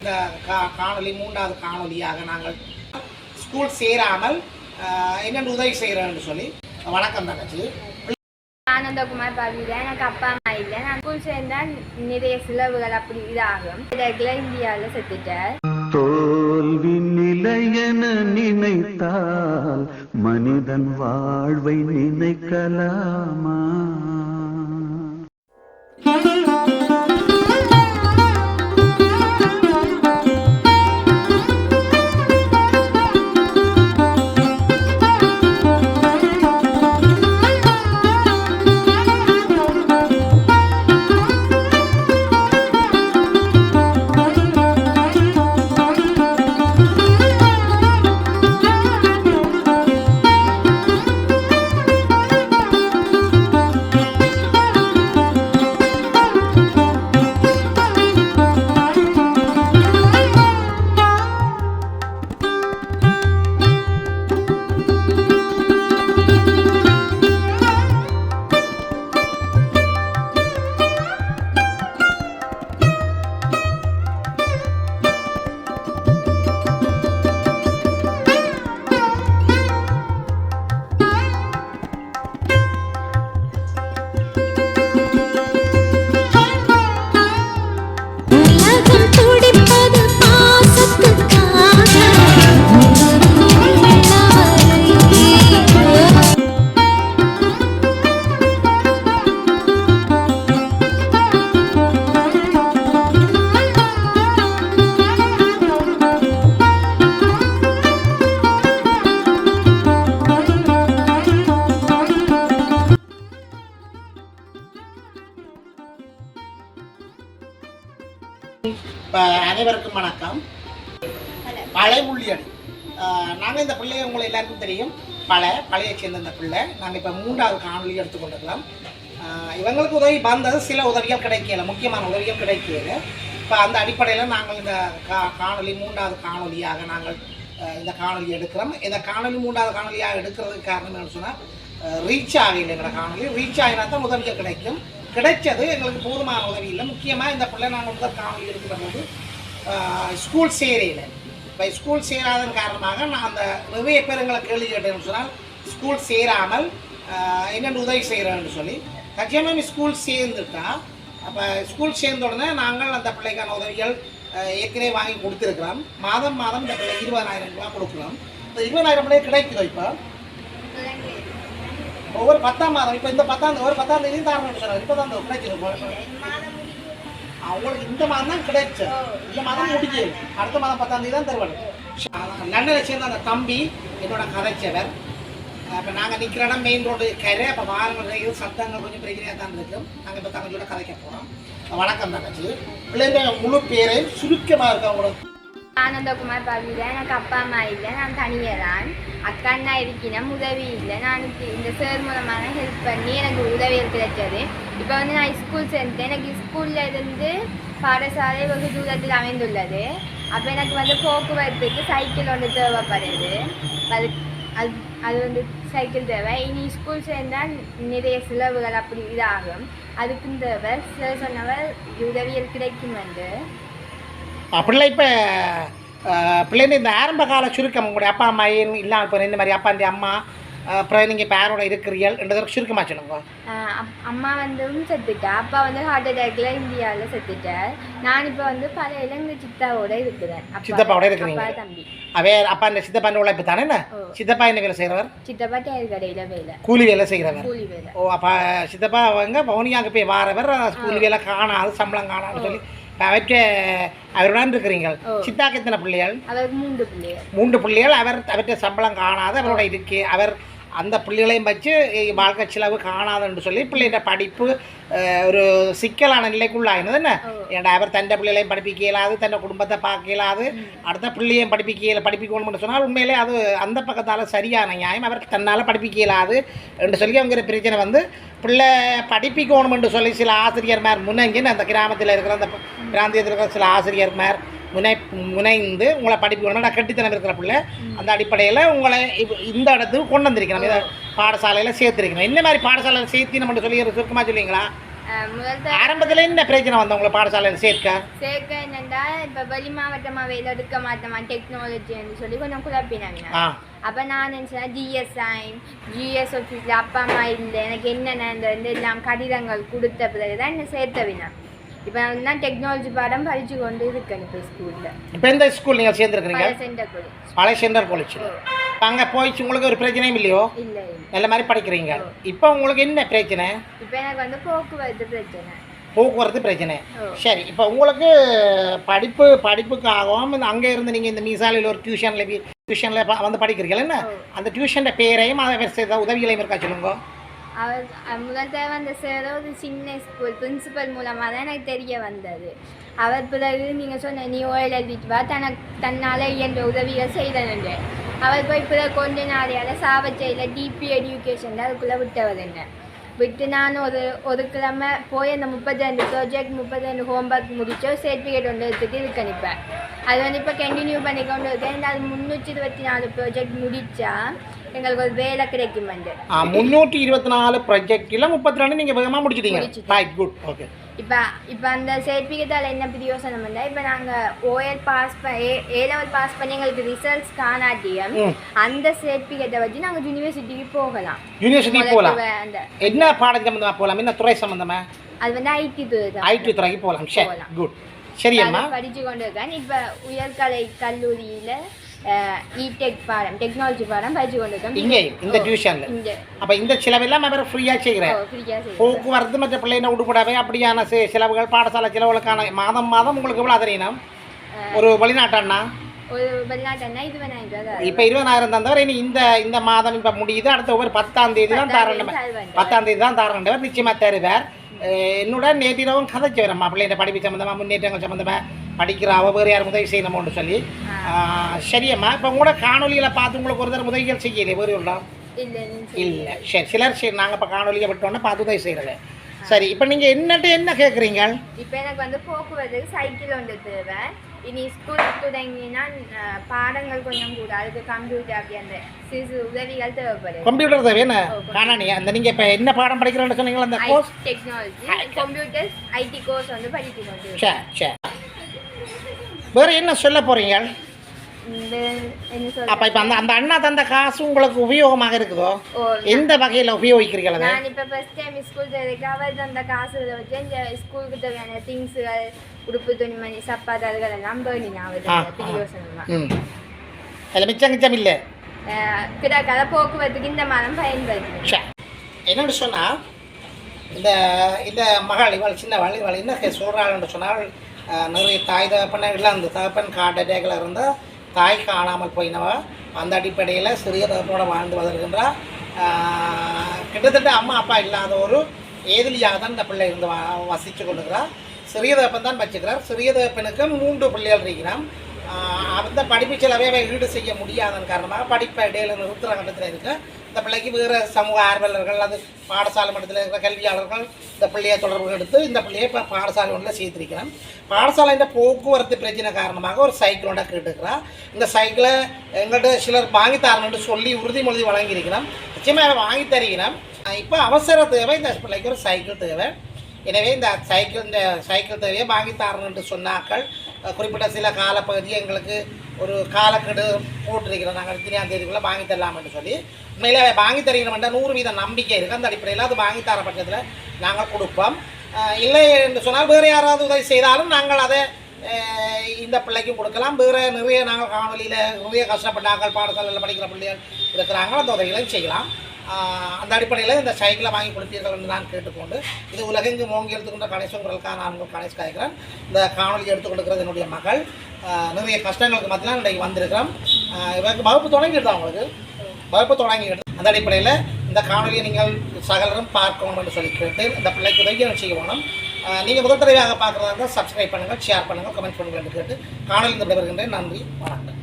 இந்த கா- காணொளி மூன்றாவது காணொளியாக நாங்கள் ஸ்கூல் சேராமல் என்னென்று உதவி செய்கிறேன்னு சொல்லி வணக்கம் தங்கச்சி. ஆனந்தகுமார் பகுதியில் எனக்கு அப்பா அம்மா இல்லை. நான் ஸ்கூல் சேர்ந்தா நிறைய செலவுகள் அப்படி இதாகும். இதுல இந்தியாவில் செத்துட்டார். தோல்வி நிலையென நினைத்தால் மனிதன் வாழ்வை நினைக்கலாமா? இப்போ அனைவருக்கும் வணக்கம். பழைமுள்ளியடி நாங்கள் இந்த பிள்ளைய உங்களை எல்லாருக்கும் தெரியும். பல பழைய சேர்ந்த இந்த பிள்ளை. நாங்கள் இப்போ மூன்றாவது காணொளி எடுத்துக்கொண்டிருக்கிறோம். ஆஹ் இவங்களுக்கு உதவி வந்தது சில உதவிகள் கிடைக்கல. முக்கியமான உதவிகள் கிடைக்கல. இப்போ அந்த அடிப்படையில் நாங்கள் இந்த கா காணொளி மூன்றாவது காணொளியாக நாங்கள் இந்த காணொளி எடுக்கிறோம். இந்த காணொளி மூன்றாவது காணொளியாக எடுக்கிறதுக்கு காரணம் என்னன்னு சொன்னால் ரீச் ஆகலை எங்களோட காணொளி. ரீச் ஆகினா தான் உதவிகள் கிடைக்கும். கிடைச்சது. எங்களுக்கு போதுமான உதவி இல்லை. முக்கியமாக இந்த பிள்ளை நாங்கள் முதல் காணொளி எடுக்கிற போது ஸ்கூல் சேரையில். இப்போ ஸ்கூல் சேராதன் காரணமாக நான் அந்த நிறைய பேர் எங்களை கேள்வி கேட்டேன்னு சொன்னால் ஸ்கூல் சேராமல் என்னென்னு உதவி செய்கிறேன்னு சொல்லி. கட்சியமாக ஸ்கூல் சேர்ந்துட்டா அப்போ ஸ்கூல் சேர்ந்த உடனே நாங்கள் அந்த பிள்ளைக்கான உதவிகள் ஏற்கனவே வாங்கி கொடுத்துருக்குறோம். மாதம் மாதம் இந்த பிள்ளை இருபதாயிரம் ரூபா கொடுக்குறோம். இந்த இருபதாயிரம் பிள்ளை கிடைக்குதோ இப்போ? ஒவ்வொரு பத்தாம் மாதம் இப்போ இந்த பத்தாம் ஒரு பத்தாம் தேதி தாரணம் சொன்னார் இப்போ தான் கிடைச்சிருக்கு அவங்களுக்கு இந்த மாதம் தான் கிடைச்சு. இந்த மாதம் முடிஞ்சு அடுத்த மாதம் பத்தாம் தேதி தான் தருவாங்க. லண்டனில் சேர்ந்த அந்த தம்பி என்னோட கதைச்சவர். இப்போ நாங்கள் நிற்கிற இடம் மெயின் ரோடு கரை அப்போ வாரங்கள் சத்தங்கள் கொஞ்சம் பிரச்சனையாக தான் இருக்கும். நாங்கள் இப்போ தங்கச்சியோட கதைக்க போகிறோம் வணக்கம் தங்கச்சி. பிள்ளைங்க முழு பேரையும் சுருக்கமாக இருக்கும் அவங்களோட ஆனந்தகுமார் பகுதியில் எனக்கு அப்பா அம்மா இல்லை நான் தனியாக தான் அக்கா அண்ணா இருக்கிறேன் உதவி இல்லை நான் இந்த சார் மூலமாக ஹெல்ப் பண்ணி எனக்கு உதவிகள் கிடைச்சது இப்போ வந்து நான் ஸ்கூல் சேர்ந்தேன் எனக்கு ஸ்கூலில் இருந்து பாடசாலை வெகு தூரத்தில் அமைந்துள்ளது அப்போ எனக்கு வந்து போக்குவரத்துக்கு சைக்கிள் ஒன்று தேவைப்படுது அது அது அது வந்து சைக்கிள் தேவை இனி ஸ்கூல் சேர்ந்தால் நிறைய செலவுகள் அப்படி இதாகும் அதுக்கும் தேவை சார் சொன்னவர் உதவிகள் கிடைக்கும் வந்து அப்படிலாம் இப்போ பிள்ளைங்க இந்த ஆரம்ப கால சுருக்கம் உங்களுடைய அப்பா அம்மா இல்லாமல் இப்போ இந்த மாதிரி அப்பா இந்த அம்மா அப்புறம் நீங்கள் இப்போ யாரோட இருக்கிறீர்கள் என்றதற்கு சுருக்கமாக சொல்லுங்க. அம்மா வந்து செத்துட்டா. அப்பா வந்து ஹார்ட் அட்டாக்ல இந்தியாவில் செத்துட்டார். நான் இப்போ வந்து பல இலங்கை சித்தாவோட இருக்கிறேன். சித்தப்பாவோட இருக்கிறீங்க. தம்பி. அவே அப்பா இந்த சித்தப்பா உழைப்பு தானே. சித்தப்பா என்ன வேலை செய்கிறவர் சித்தப்பா டயர் கடையில் வேலை. கூலி வேலை செய்கிறவர் கூலி வேலை. ஓ அப்போ சித்தப்பா அவங்க பவுனியாங்க போய் வாரவர். கூலி வேலை காணாது சம்பளம் காணாதுன்னு சொல்லி அவற்ற அவருடன் இருக்கிறீங்க ஓ. சித்தாக்கு எத்தனை பிள்ளைகள்? மூன்று பிள்ளைகள். மூன்று பிள்ளைகள் அவர் அவற்றை சம்பளம் காணாது அவரோட இருக்கு அவர் அந்த பிள்ளைகளையும் வச்சு வாழ்க்கை செலவு காணாதுன்னு சொல்லி பிள்ளைகிட்ட படிப்பு ஒரு சிக்கலான நிலைக்குள்ளாயினது என்ன ஓ. ஏன்டா அவர் தன்னை பிள்ளைகளையும் படிப்பிக்க இயலாது தன்னை குடும்பத்தை பார்க்க இயலாது அடுத்த பிள்ளையும் படிப்பிக்க இயல படிப்பிக்கணும்னு சொன்னால் உண்மையிலே அது அந்த பக்கத்தால் சரியான நியாயம் அவர் தன்னால் படிப்பிக்க இயலாது என்று சொல்லி அவங்க பிரச்சனை வந்து பிள்ளை படிப்பிக்கணும்னு சொல்லி சில ஆசிரியர்மார் முன்னங்கின்னு அந்த கிராமத்தில் இருக்கிற அந்த பிராந்தியத்தில் இருக்கிற சில ஆசிரியர்மார் முனை முனைந்து உங்களை படிப்பிக்கணும் நான் கட்டித்தனம் இருக்கிற பிள்ளை. அந்த அடிப்படையில் உங்களை இந்த இடத்துக்கு கொண்டு வந்திருக்கணும் இதை பாடசாலையில் சேர்த்துருக்கணும் என்ன மாதிரி பாடசாலையில் சேர்த்து நம்ம சொல்லி சுருக்கமாக சொல்லுவீங்களா? ஆரம்பத்தில் என்ன பிரச்சனை வந்த உங்களை பாடசாலையில் சேர்க்க? சேர்க்க என்னண்டா இப்போ வெளி மாவட்டமாக வேலை எடுக்க மாட்டோமா டெக்னாலஜின்னு சொல்லி கொஞ்சம் குழப்பினாங்க. அப்போ நான் நினச்சேன் ஜிஎஸ் சைன் ஜிஎஸ் ஆஃபீஸில் அப்பா அம்மா இல்லை எனக்கு என்னென்ன இந்த எல்லாம் கடிதங்கள் கொடுத்த பிறகு தான் என்ன சேர்த்த வினா. இப்போ நான் தான் டெக்னாலஜி பாடம் படித்து கொண்டு இருக்கேன் இப்போ ஸ்கூலில் இப்போ எந்த ஸ்கூல் நீங்கள் சேர்ந்துருக்கிறீங்க? சென்டர் போய் பழைய சென்டர் காலேஜ் அங்கே போயிடுச்சு உங்களுக்கு ஒரு பிரச்சனையும் இல்லையோ? இல்லை நல்ல மாதிரி படிக்கிறீங்க. இப்போ உங்களுக்கு என்ன பிரச்சனை? இப்போ எனக்கு வந்து போக்குவரத்து பிரச்சனை. போக்குவரத்து பிரச்சனை. சரி இப்போ உங்களுக்கு படிப்பு படிப்புக்காகவும் இந்த அங்கே இருந்து நீங்கள் இந்த மீசாலையில் ஒரு டியூஷனில் டியூஷனில் வந்து படிக்கிறீங்களா என்ன. அந்த டியூஷன் பேரையும் அதை உதவிகளையும் இருக்கா சொல்லுங்க? அவர் முதல் தடவை அந்த சார் ஒரு சின்ன ஸ்கூல் பிரின்சிபல் மூலமாக தான் எனக்கு தெரிய வந்தது. அவர் பிறகு நீங்கள் சொன்ன நீ ஓயல் எழுதிட்டு வா. தனக்கு தன்னால் இயன்ற உதவிகள் செய்தனு அவர் போய் பிறகு கொஞ்ச நாளையால் சாவச்சையில் டிபி எடியூகேஷன் அதுக்குள்ளே விட்டவர் என்ன. விட்டு நான் ஒரு ஒரு கிழமை போய் அந்த முப்பத்தி ரெண்டு ப்ராஜெக்ட் முப்பத்தி ரெண்டு ஹோம்ஒர்க் முடித்தோ சர்டிஃபிகேட் ஒன்று எடுத்துகிட்டு இருக்க அனுப்பேன். அது வந்து இப்போ கண்டினியூ பண்ணி கொண்டு இருக்கேன். அது முந்நூற்றி இருபத்தி நாலு ப்ராஜெக்ட் முடித்தா எங்களுக்கு ஒரு வேலை கிடைக்கும் வந்து முந்நூற்றி இருபத்தி நாலு ப்ராஜெக்டில் முப்பத்தி ரெண்டு நீங்கள் வேகமாக முடிச்சிட்டீங்க. ரைட் குட் ஓகே இப்போ இப்போ அந்த சர்டிஃபிகேட்டால் என்ன பிரயோசனம் இல்லை இப்போ நாங்கள் O L pass A A level pass பண்ணி எங்களுக்கு ரிசல்ட்ஸ் காணாட்டியும். அந்த சர்டிஃபிகேட்டை வச்சு நாங்கள் யூனிவர்சிட்டிக்கு போகலாம். யூனிவர்சிட்டி போகலாம். அந்த என்ன பாடம் சம்மந்தமாக போகலாம்? என்ன துறை சம்மந்தமா அது வந்து ஐடி துறை ஐடி துறைக்கு போகலாம். சரி. குட் சரி அம்மா. படித்து கொண்டு இருக்கேன். இப்போ உயர்கலை கல்லூரியில் இடெக் பாடம் டெக்னாலஜி பாடம் படித்து கொண்டு இருக்கேன் இங்கே இந்த டியூஷனில் அப்போ இந்த செலவெல்லாம் அவர் ஃப்ரீயாக செய்யும் போக்குவரத்து மற்ற பிள்ளைங்க உடுப்படவே அப்படியான செலவுகள் பாடசாலை செலவுகளுக்கான மாதம் மாதம் உங்களுக்கு எவ்வளோ தெரியணும் ஒரு வெளிநாட்டண்ணா ஒரு வெளிநாட்டுன்னா இது வேணாம் இப்போ இருபதாயிரம் தந்தவர் இனி இந்த இந்த மாதம் இப்போ முடியுது அடுத்த ஒவ்வொரு பத்தாம் தேதி தான் தரணும் பத்தாம் தேதி தான் தரண்டவர் நிச்சயமாக தருவார் என்னுடன் நேற்றிரவும் கதைச்சவர் அம்மா பிள்ளைங்க படிப்பு சம்மந்தமாக முன்னேற்றங்கள் சம்மந்தமாக படிக்கிற அவ வேறு யார் உதவி செய்யணுமோன்னு சொல்லி சரியம்மா இப்போ உங்களோட காணொலிகளை பார்த்து உங்களுக்கு ஒரு தடவை உதவிகள் செய்யலையே வேறு ஒரு இல்லை இல்லை சரி சிலர் சரி நாங்கள் இப்போ காணொலியை விட்டோன்னே பார்த்து உதவி செய்கிறது சரி இப்போ நீங்கள் என்னட்டு என்ன கேட்குறீங்க இப்போ எனக்கு வந்து போக்குவரத்து சைக்கிள் ஒன்று தேவை இனி ஸ்கூல் தொடங்கினா பாடங்கள் கொஞ்சம் கூட அதுக்கு கம்ப்யூட்டர் அப்படி அந்த சிறு உதவிகள் தேவைப்படுது கம்ப்யூட்டர் தேவை என்ன காணானி அந்த நீங்கள் இப்போ என்ன பாடம் படிக்கிறோன்னு சொன்னீங்களா அந்த course technology computers IT course வந்து கொண்டு இருக்கேன். சரி சரி வேறு என்ன சொல்ல போகிறீங்க அப்போ இப்போ அந்த அந்த அண்ணா தந்த காசு உங்களுக்கு உபயோகமாக இருக்குதோ? எந்த வகையில் உபயோகிக்கிறீர்கள் அதை? நான் இப்போ ஃபர்ஸ்ட் டைம் ஸ்கூல் தேவைக்கு அவர் அந்த காசு வச்சு இந்த ஸ்கூலுக்கு தேவையான திங்ஸுகள் உடுப்பு துணிமணி சப்பாத்து அதுகள் எல்லாம் பேர்னிங் ஆகுது. அதில் மிச்சம் மிச்சம் இல்லை? கிடக்காத போக்குவரத்துக்கு இந்த மாதம் பயன்படுத்துவேன் சரி என்னென்னு சொன்னால் இந்த இந்த மகள் இவள் சின்னவள் இவள் என்ன சொல்கிறாள்னு சொன்னால் நிறைய தாய் தகப்பனை இழந்து தகப்பன் காட்டேக்கில் இருந்தால் தாய் காணாமல் போயினவ அந்த அடிப்படையில் சிறிய தகப்பனோட வாழ்ந்து வந்திருக்கின்றார் கிட்டத்தட்ட அம்மா அப்பா இல்லாத ஒரு ஏதிலியாக தான் இந்த பிள்ளை இருந்து வ- வசித்து கொண்டிருக்கிறார். சிறிய தகப்பன் தான் வச்சுக்கிறார் சிறிய தகப்பனுக்கு மூன்று பிள்ளைகள் இருக்கிறான் அந்த படிப்பு செலவே அவன் ஈடு செய்ய முடியாதன் காரணமாக படிப்பை இடையில நிறுத்துற கட்டத்தில் இருக்குது இந்த பிள்ளைக்கு வேறு சமூக ஆர்வலர்கள் அது பாடசாலை மட்டத்தில் இருக்கிற கல்வியாளர்கள் இந்த பிள்ளையை தொடர்பு எடுத்து இந்த பிள்ளையை இப்போ பாடசாலை ஒன்றில் சேர்த்திருக்கிறான். பாடசாலை இந்த போக்குவரத்து பிரச்சனை காரணமாக ஒரு சைக்கிளோட கேட்டுக்கிறா. இந்த சைக்கிளை எங்கள்கிட்ட சிலர் வாங்கி தரணும்னு சொல்லி உறுதிமொழி வழங்கியிருக்கிறோம் நிச்சயமாக வாங்கி தருகிறோம் இப்போ அவசர தேவை இந்த பிள்ளைக்கு ஒரு சைக்கிள் தேவை. எனவே இந்த சைக்கிள் இந்த சைக்கிள் தேவையை வாங்கி தரணுன்ட்டு சொன்னாக்கள் குறிப்பிட்ட சில காலப்பகுதியை எங்களுக்கு ஒரு காலக்கெடு போட்டிருக்கிறோம். நாங்கள் இத்தனையாம் தேதிக்குள்ளே வாங்கி தரலாம்னு சொல்லி. மேலே அவை வாங்கி தருகிறோம்ன்ற நூறு வீத நம்பிக்கை இருக்குது அந்த அடிப்படையில் அது வாங்கி தர பட்சத்தில் நாங்கள் கொடுப்போம். இல்லை என்று சொன்னால் வேறு யாராவது உதவி செய்தாலும் நாங்கள் அதை இந்த பிள்ளைக்கும் கொடுக்கலாம். வேறு நிறைய நாங்கள் காணொலியில் நிறைய கஷ்டப்பட்டாங்கள் பாடசாலையில் படிக்கிற பிள்ளைகள் இருக்கிறாங்க. அந்த உதவிகளையும் செய்யலாம். அந்த அடிப்படையில் இந்த சைக்கிளை வாங்கி கொடுப்பீர்கள் என்று நான் கேட்டுக்கொண்டு இது உலகெங்கு மோங்கி எடுத்துக்கொண்ட கணேசங்களுக்காக நான் உங்கள் கணேஷ் காய்க்கிறேன். இந்த காணொலி எடுத்துக்கொண்டுக்கிறது என்னுடைய மகள். நிறைய கஷ்டங்களுக்கு மத்தியில் இன்றைக்கு வந்திருக்கிறோம். இவருக்கு வகுப்பு தொடங்கிடுதான் அவங்களுக்கு வகுப்பு தொடங்கிவிடும் அந்த அடிப்படையில் இந்த காணொலியை நீங்கள் சகலரும் பார்க்கணும் என்று சொல்லி கேட்டு இந்த பிள்ளைக்கு உதவி செய்ய வேணும் நீங்கள் முதல் தடவையாக பார்க்குறதா இருந்தால் சப்ஸ்கிரைப் பண்ணுங்கள் ஷேர் பண்ணுங்கள் கமெண்ட் பண்ணுங்கள் என்று கேட்டு காணொலி இந்த விடைபெறுகின்றேன். நன்றி வணக்கம்.